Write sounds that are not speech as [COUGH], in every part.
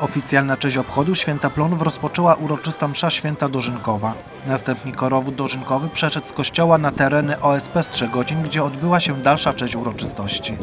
Oficjalna część obchodu Święta Plonów rozpoczęła uroczysta msza święta dożynkowa. Następnie korowód dożynkowy przeszedł z kościoła na tereny OSP Strzegocin, gdzie odbyła się dalsza część uroczystości.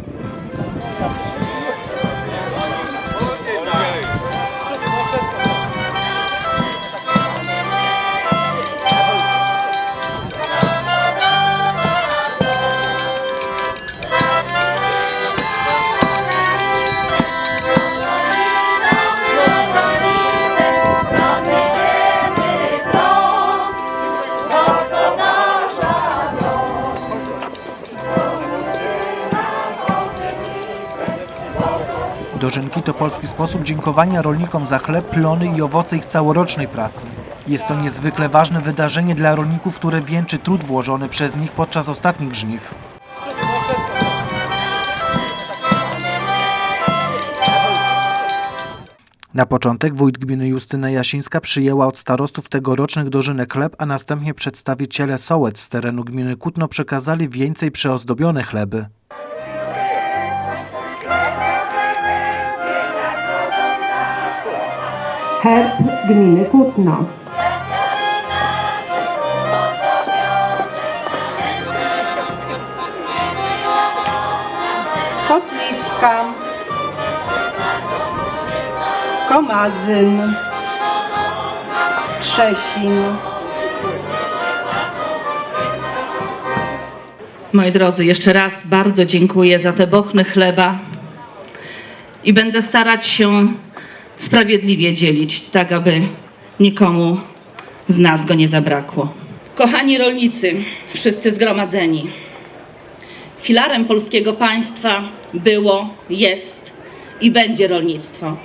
Dożynki to polski sposób dziękowania rolnikom za chleb, plony i owoce ich całorocznej pracy. Jest to niezwykle ważne wydarzenie dla rolników, które wieńczy trud włożony przez nich podczas ostatnich żniw. Na początek wójt gminy Justyna Jasińska przyjęła od starostów tegorocznych dożynek chleb, a następnie przedstawiciele sołec z terenu gminy Kutno przekazali więcej przeozdobione chleby. Herb gminy Kutno. Kotliska. Komadzyn. Krzesin. Moi drodzy, jeszcze raz bardzo dziękuję za te bochny chleba i będę starać się sprawiedliwie dzielić, tak aby nikomu z nas go nie zabrakło. Kochani rolnicy, wszyscy zgromadzeni, filarem polskiego państwa było, jest i będzie rolnictwo.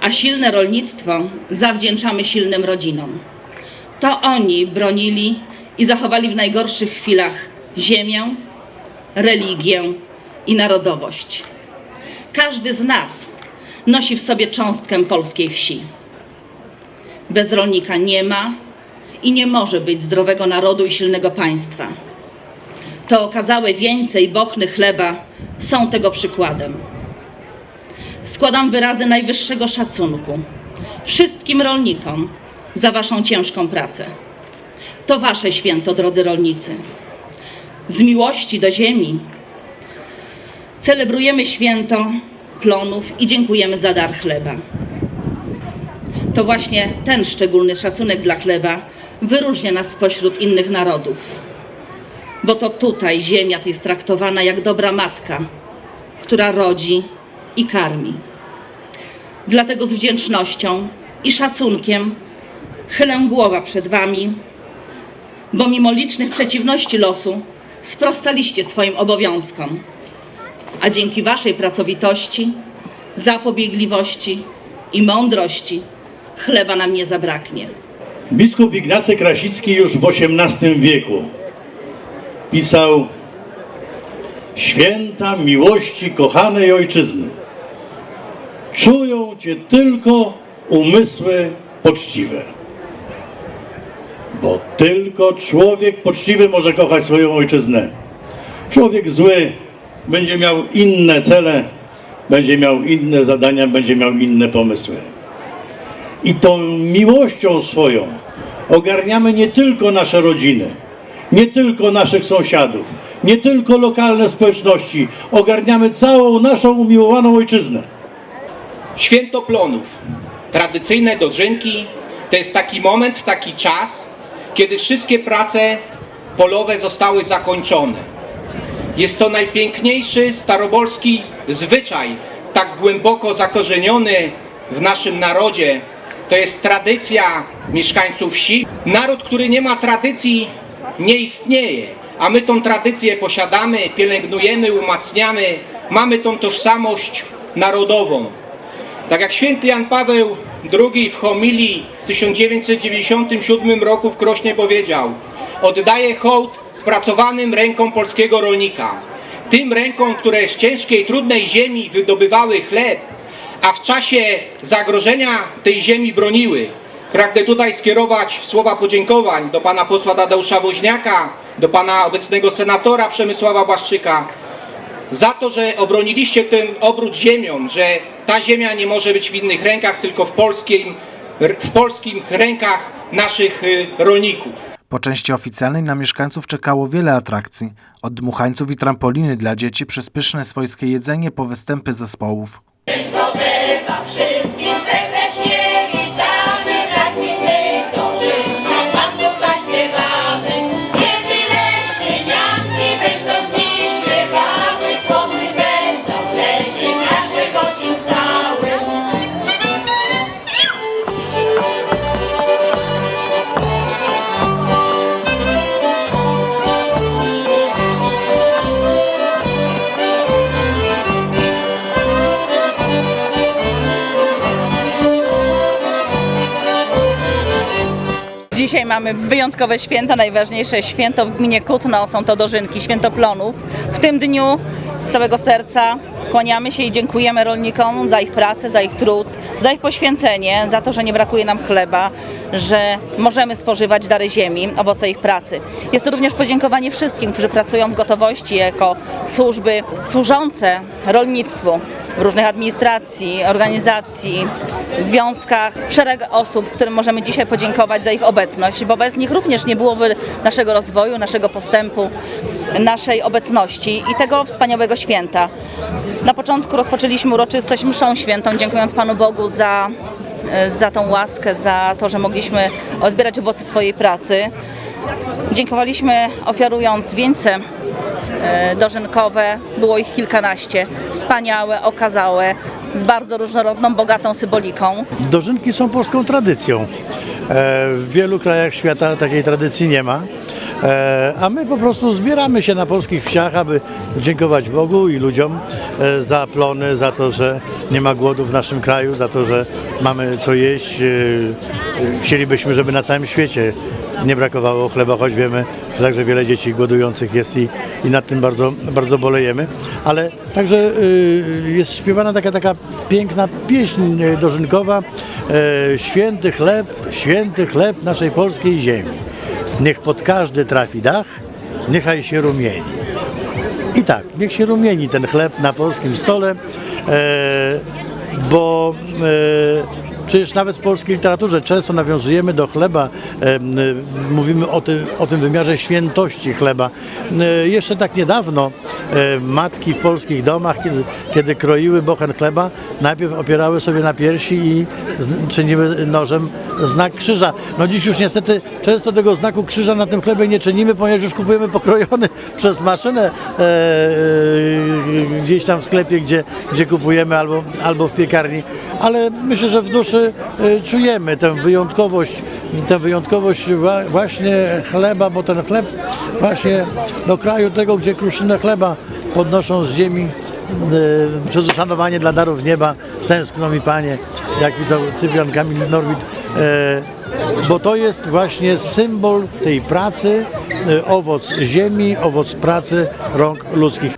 A silne rolnictwo zawdzięczamy silnym rodzinom. To oni bronili i zachowali w najgorszych chwilach ziemię, religię i narodowość. Każdy z nas nosi w sobie cząstkę polskiej wsi. Bez rolnika nie ma i nie może być zdrowego narodu i silnego państwa. To okazałe wieńce i bochny chleba są tego przykładem. Składam wyrazy najwyższego szacunku wszystkim rolnikom za Waszą ciężką pracę. To Wasze święto, drodzy rolnicy. Z miłości do ziemi celebrujemy święto plonów i dziękujemy za dar chleba. To właśnie ten szczególny szacunek dla chleba wyróżnia nas spośród innych narodów. Bo to tutaj ziemia jest traktowana jak dobra matka, która rodzi i karmi. Dlatego z wdzięcznością i szacunkiem chylę głowa przed Wami, bo mimo licznych przeciwności losu sprostaliście swoim obowiązkom. A dzięki Waszej pracowitości, zapobiegliwości i mądrości chleba nam nie zabraknie. Biskup Ignacy Krasicki już w XVIII wieku pisał Święta miłości kochanej ojczyzny. Czują cię tylko umysły poczciwe. Bo tylko człowiek poczciwy może kochać swoją ojczyznę. Człowiek zły będzie miał inne cele, będzie miał inne zadania, będzie miał inne pomysły. I tą miłością swoją ogarniamy nie tylko nasze rodziny, nie tylko naszych sąsiadów, nie tylko lokalne społeczności, ogarniamy całą naszą umiłowaną ojczyznę. Święto plonów, tradycyjne dożynki, to jest taki moment, taki czas, kiedy wszystkie prace polowe zostały zakończone. Jest to najpiękniejszy starobolski zwyczaj, tak głęboko zakorzeniony w naszym narodzie. To jest tradycja mieszkańców wsi. Naród, który nie ma tradycji, nie istnieje, a my tą tradycję posiadamy, pielęgnujemy, umacniamy, mamy tą tożsamość narodową. Tak jak święty Jan Paweł II w homilii w 1997 roku w Krośnie powiedział Oddaję hołd spracowanym rękom polskiego rolnika. Tym rękom, które z ciężkiej, trudnej ziemi wydobywały chleb, a w czasie zagrożenia tej ziemi broniły. Pragnę tutaj skierować słowa podziękowań do pana posła Tadeusza Woźniaka, do pana obecnego senatora Przemysława Błaszczyka, za to, że obroniliście ten obrót ziemią, że ta ziemia nie może być w innych rękach, tylko w, polskim, w polskich rękach naszych y, rolników. Po części oficjalnej na mieszkańców czekało wiele atrakcji. Od dmuchańców i trampoliny dla dzieci przez pyszne swojskie jedzenie po występy zespołów. Dzisiaj mamy wyjątkowe święta, najważniejsze święto w gminie Kutno, są to dożynki, święto plonów. W tym dniu z całego serca kłaniamy się i dziękujemy rolnikom za ich pracę, za ich trud, za ich poświęcenie, za to, że nie brakuje nam chleba, że możemy spożywać dary ziemi, owoce ich pracy. Jest to również podziękowanie wszystkim, którzy pracują w gotowości jako służby służące rolnictwu w różnych administracji, organizacji, związkach, szereg osób, którym możemy dzisiaj podziękować za ich obecność, bo bez nich również nie byłoby naszego rozwoju, naszego postępu, naszej obecności i tego wspaniałego święta. Na początku rozpoczęliśmy uroczystość mszą świętą, dziękując Panu Bogu za, za tą łaskę, za to, że mogliśmy zbierać owoce swojej pracy. Dziękowaliśmy ofiarując wieńce e, dożynkowe. Było ich kilkanaście. Wspaniałe, okazałe, z bardzo różnorodną, bogatą symboliką. Dożynki są polską tradycją. E, W wielu krajach świata takiej tradycji nie ma. E, A my po prostu zbieramy się na polskich wsiach, aby dziękować Bogu i ludziom e, za plony, za to, że nie ma głodu w naszym kraju, za to, że mamy co jeść. E, Chcielibyśmy, żeby na całym świecie nie brakowało chleba, choć wiemy, że także wiele dzieci głodujących jest i, i nad tym bardzo, bardzo bolejemy. Ale także jest śpiewana taka, taka piękna pieśń dożynkowa Święty chleb, święty chleb naszej polskiej ziemi. Niech pod każdy trafi dach, niechaj się rumieni. I tak, niech się rumieni ten chleb na polskim stole, e, bo e, przecież nawet w polskiej literaturze często nawiązujemy do chleba, e, mówimy o tym, o tym wymiarze świętości chleba. Jeszcze tak niedawno matki w polskich domach, kiedy, kiedy kroiły bochen chleba, najpierw opierały sobie na piersi i czyniły nożem znak krzyża. No dziś już niestety często tego znaku krzyża na tym chlebie nie czynimy, ponieważ już kupujemy pokrojony [LAUGHS] przez maszynę e, e, gdzieś tam w sklepie, gdzie, gdzie kupujemy albo, albo w piekarni. Ale myślę, że w duszy e, czujemy tę wyjątkowość, tę wyjątkowość właśnie chleba, bo ten chleb właśnie do kraju tego, gdzie kruszynę chleba podnoszą z ziemi e, przez uszanowanie dla darów nieba tęskno mi Panie, jak pisał Cyprian Kamil Norwid, e, bo to jest właśnie symbol tej pracy, e, owoc ziemi, owoc pracy rąk ludzkich.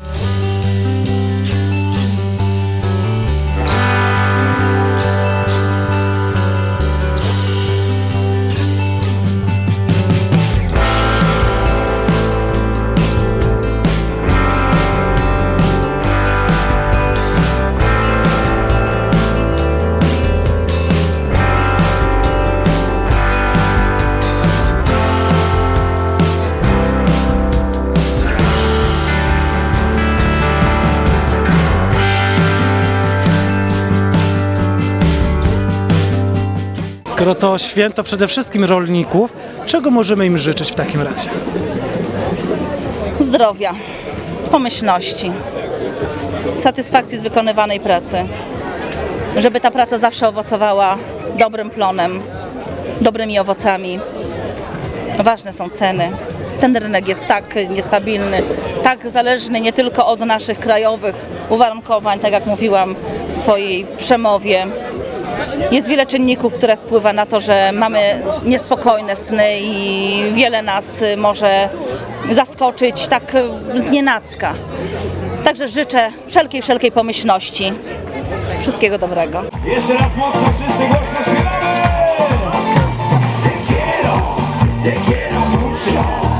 Skoro to święto przede wszystkim rolników, czego możemy im życzyć w takim razie? Zdrowia, pomyślności, satysfakcji z wykonywanej pracy. Żeby ta praca zawsze owocowała dobrym plonem, dobrymi owocami. Ważne są ceny. Ten rynek jest tak niestabilny, tak zależny nie tylko od naszych krajowych uwarunkowań, tak jak mówiłam w swojej przemowie. Jest wiele czynników, które wpływa na to, że mamy niespokojne sny i wiele nas może zaskoczyć tak znienacka. Także życzę wszelkiej, wszelkiej pomyślności. Wszystkiego dobrego. Jeszcze raz mocno wszyscy głośno śpiewamy! Te quiero, te quiero mucho